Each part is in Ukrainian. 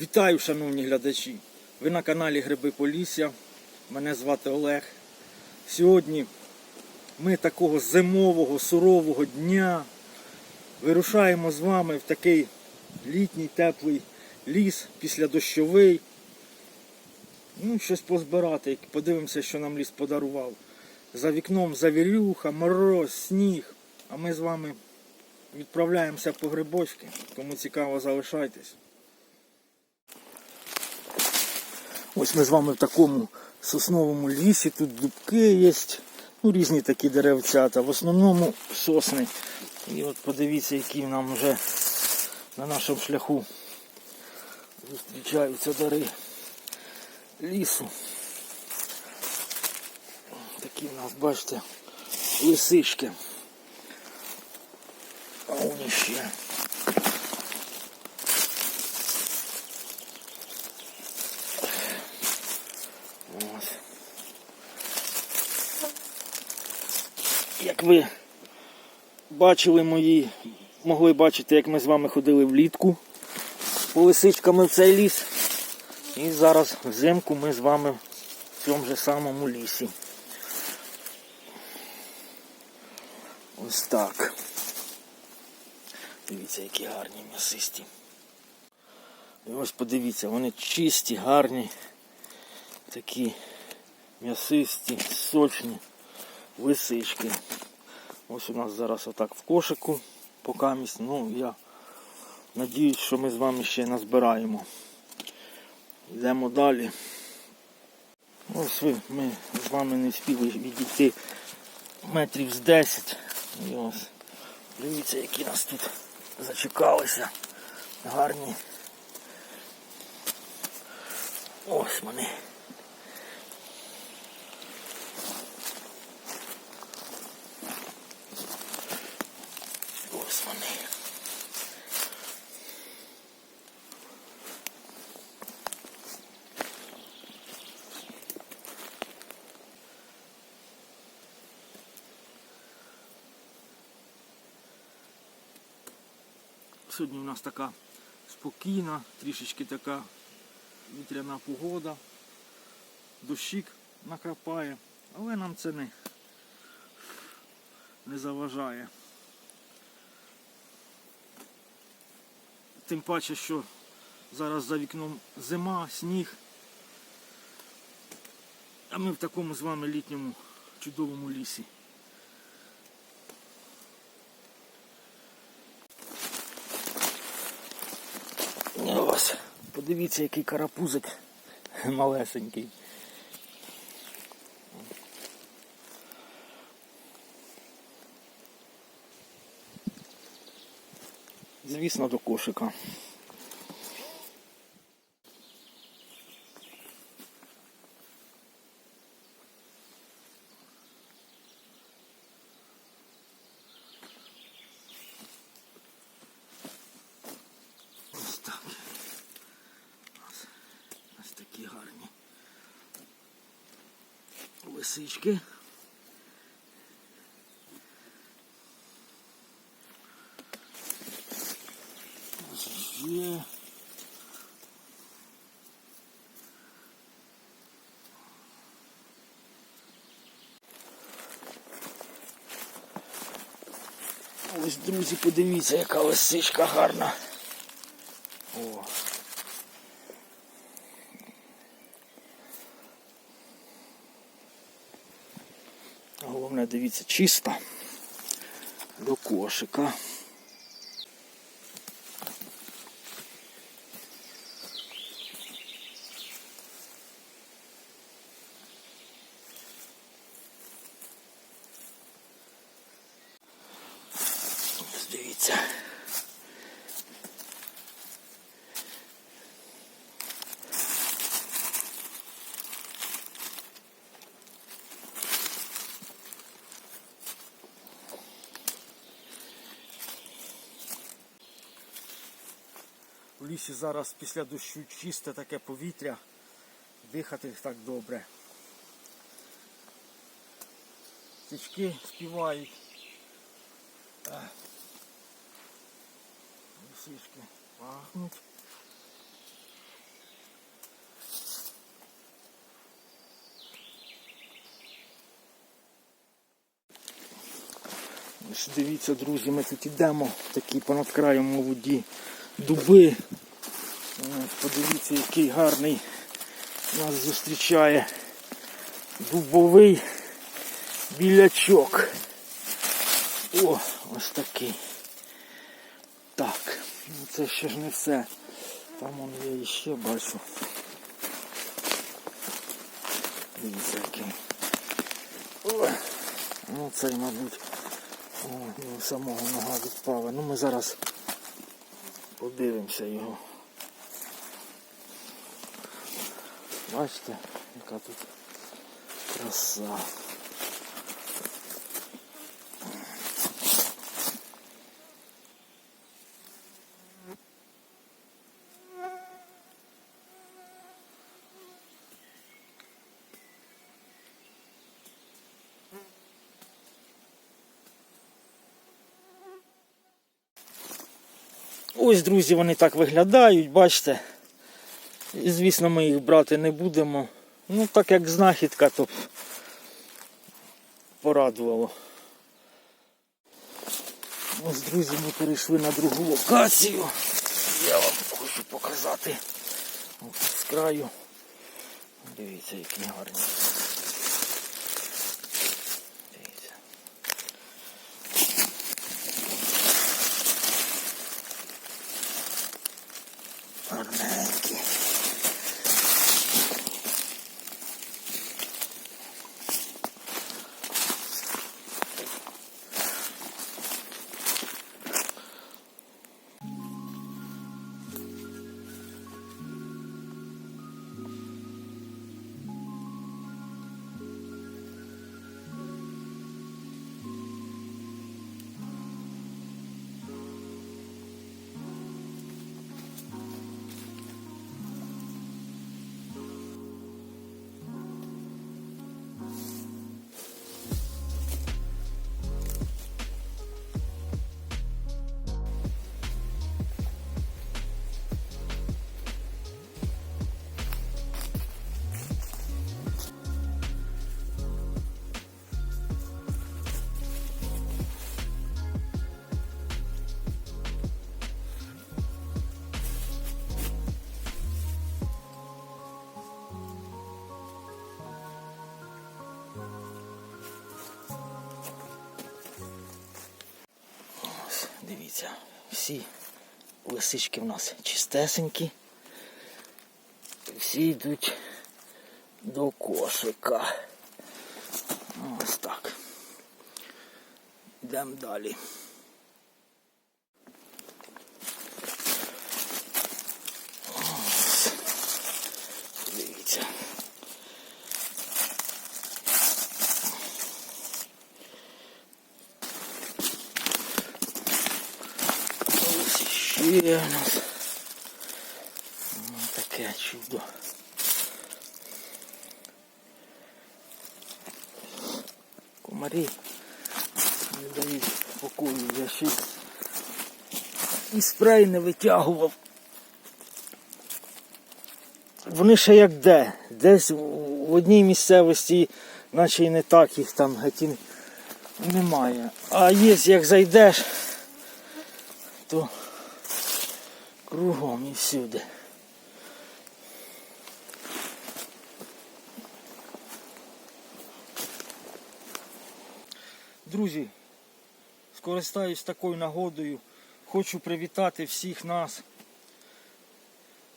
Вітаю, шановні глядачі! Ви на каналі Гриби Полісся. Мене звати Олег. Сьогодні ми такого зимового, сурового дня вирушаємо з вами в такий літній теплий ліс післядощовий. Ну, щось позбирати, подивимося, що нам ліс подарував. За вікном завірюха, мороз, сніг. А ми з вами відправляємося по грибочки. Кому цікаво, залишайтесь. Ось ми з вами в такому сосновому лісі, тут дубки є, ну різні такі деревцята, в основному сосни. І от подивіться, які нам вже на нашому шляху зустрічаються дари лісу. Такі в нас, бачите, лисички. А вони ще. Ви бачили мої, могли бачити, як ми з вами ходили влітку по лисичками в цей ліс. І зараз взимку ми з вами в цьому же самому лісі. Ось так. Дивіться, які гарні м'ясисті. І ось подивіться, вони чисті, гарні, такі м'ясисті, сочні лисички. Ось у нас зараз отак в кошику покамість. Ну, я надіюсь, що ми з вами ще назбираємо. Йдемо далі. Ось ви, ми з вами не спіли відійти метрів з 10. І ось. Дивіться, які нас тут зачекалися. Гарні. Ось вони. Ось вони. Сьогодні у нас така спокійна, трішечки така вітряна погода. Дощик накрапає, але нам це не, не заважає. Тим паче, що зараз за вікном зима, сніг. А ми в такому з вами літньому чудовому лісі. Ось, подивіться, який карапузик малесенький. Звісно, до кошика. Ось так. Ось, ось такі гарні лисички. Ось ще. Ось, друзі, подивіться, яка лисичка гарна. О. Головне, дивіться, чисто до кошика. в лісі зараз після дощу чисте таке повітря, дихати так добре. Птички співають. Е. Лісішки пахнуть. Ну дивіться, друзі, ми тут йдемо, такі понад краєм воді дуби, Ось, Подивіться, який гарний нас зустрічає дубовий білячок. О, ось такий. Так, ну це ще ж не все. Там вон я іще бачу. Дивіться який. О, ну цей, мабуть, ну, самого нога відпала. Ну ми зараз подивимося його. Бачите, яка тут краса. Ось, друзі, вони так виглядають, бачите. Звісно, ми їх брати не будемо. Ну, так як знахідка, то порадувало. Ось, друзі, ми перейшли на другу локацію. Я вам хочу показати. Ось з краю. Дивіться, які гарні. Дивіться. Гарненькі. Дивіться, всі лисички в нас чистесенькі. Всі йдуть до кошика. Ось так. Йдемо далі. Ось. Дивіться. Ось у нас. Ось таке чудо. Комарі не дають покою, я ще і спрей не витягував. Вони ще як де. Десь в одній місцевості, наче і не так їх там геть немає. А є, як зайдеш, то кругом і всюди. Друзі, скористаюсь такою нагодою. Хочу привітати всіх нас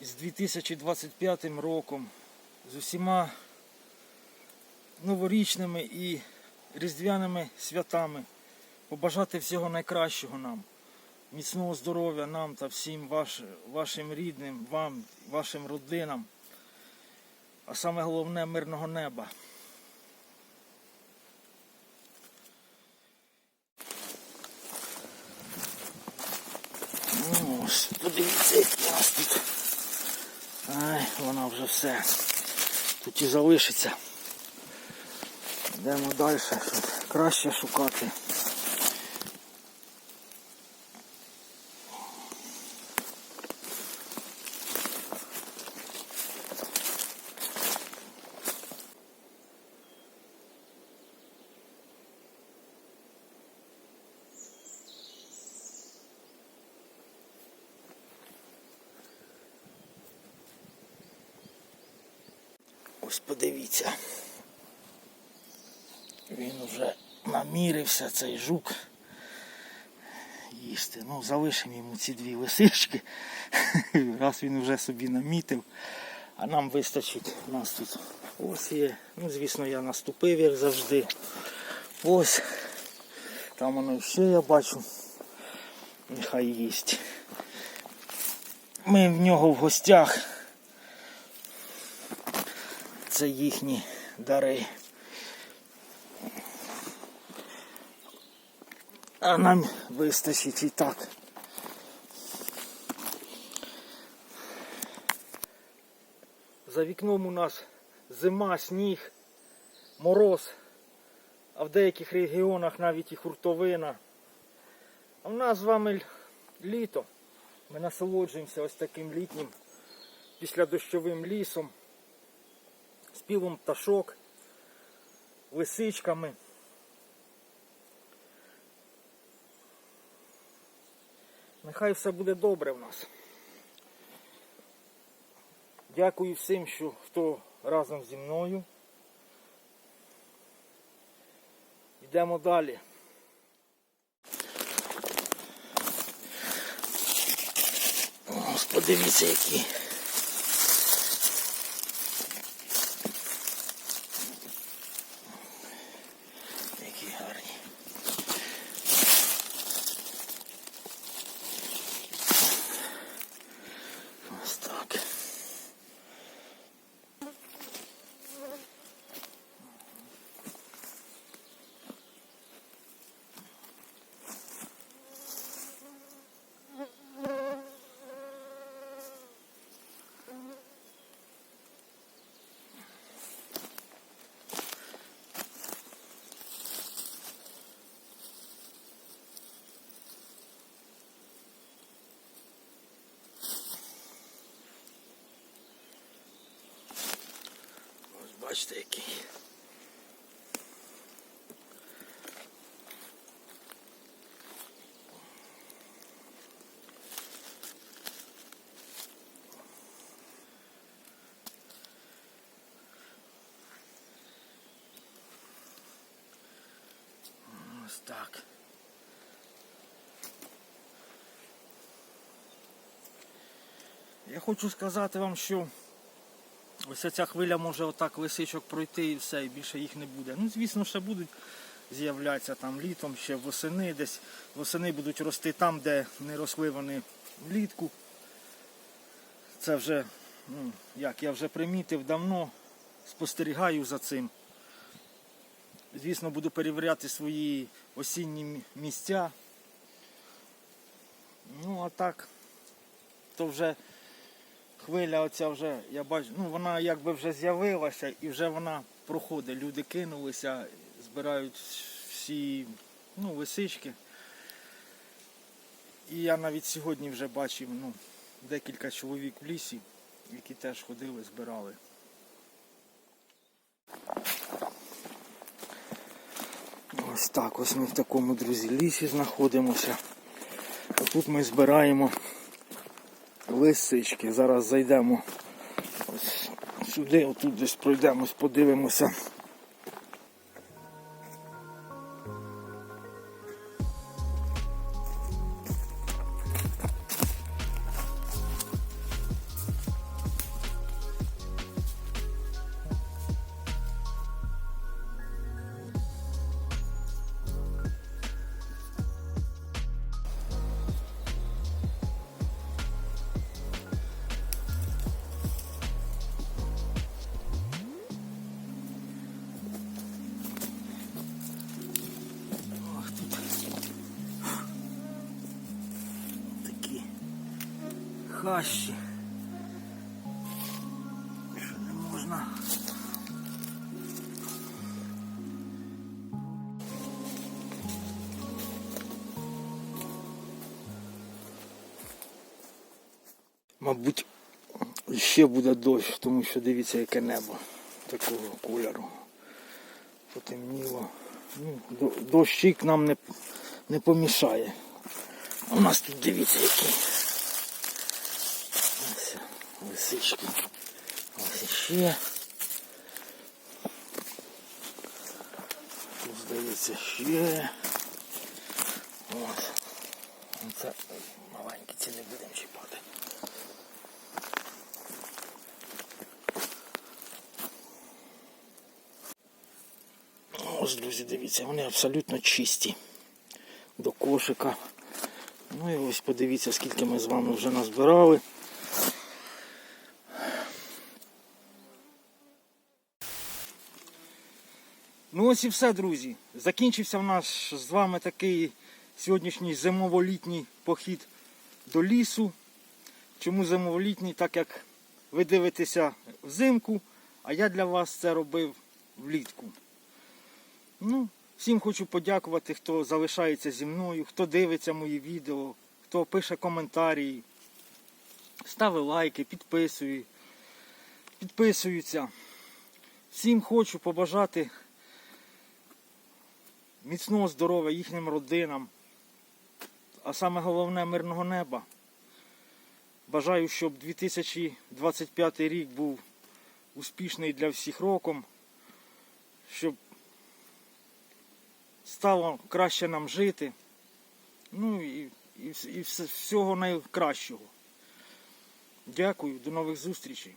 з 2025 роком, з усіма новорічними і різдвяними святами. Побажати всього найкращого нам, міцного здоров'я нам та всім ваш, вашим рідним, вам, вашим родинам, а саме головне мирного неба. Ну, ось, подивіться, як у нас тут. Ай, вона вже все. Тут і залишиться. Йдемо далі, щоб краще шукати. Ось подивіться. Він вже намірився цей жук їсти. Ну, залишимо йому ці дві лисички. Раз він вже собі намітив. А нам вистачить. У нас тут ось є. Ну, звісно, я наступив, як завжди. Ось. Там воно ще я бачу. Нехай їсть. Ми в нього в гостях. Це їхні дари. А нам вистачить і так. За вікном у нас зима, сніг, мороз, а в деяких регіонах навіть і хуртовина. А в нас з вами літо. Ми насолоджуємося ось таким літнім післядощовим лісом, співом пташок, лисичками. Нехай все буде добре в нас. Дякую всім, що хто разом зі мною. Йдемо далі. Подивіться. Які бачите який. Так. Я хочу сказати вам, що Ось ця хвиля може отак лисичок пройти і все, і більше їх не буде. Ну, звісно, ще будуть з'являтися там літом, ще восени, десь восени будуть рости там, де не росли вони влітку. Це вже, ну, як я вже примітив давно, спостерігаю за цим. Звісно, буду перевіряти свої осінні місця. Ну, а так, то вже хвиля оця вже, я бачу, ну вона якби вже з'явилася і вже вона проходить. Люди кинулися, збирають всі ну, лисички. І я навіть сьогодні вже бачив ну, декілька чоловік в лісі, які теж ходили, збирали. Ось так, ось ми в такому, друзі, лісі знаходимося. А тут ми збираємо лисички. Зараз зайдемо ось сюди, отут десь пройдемось, подивимося. Хащі. Що не можна. Мабуть, ще буде дощ, тому що дивіться, яке небо такого кольору. Потемніло. Ну, до- дощик нам не, не помішає. У нас тут дивіться які лисички. Ось іще. Тут здається ще. Ось. Ну, це маленькі ці не будемо чіпати. Ось, друзі, дивіться, вони абсолютно чисті до кошика. Ну і ось подивіться, скільки ми з вами вже назбирали. Ось і все, друзі. Закінчився в нас з вами такий сьогоднішній зимово-літній похід до лісу. Чому зимово-літній? Так як ви дивитеся взимку, а я для вас це робив влітку. Ну, всім хочу подякувати, хто залишається зі мною, хто дивиться мої відео, хто пише коментарі, ставить лайки, підписує, підписуються. Всім хочу побажати міцного здоров'я їхнім родинам, а саме головне мирного неба. Бажаю, щоб 2025 рік був успішний для всіх роком, щоб стало краще нам жити. Ну і, і, і всього найкращого. Дякую, до нових зустрічей.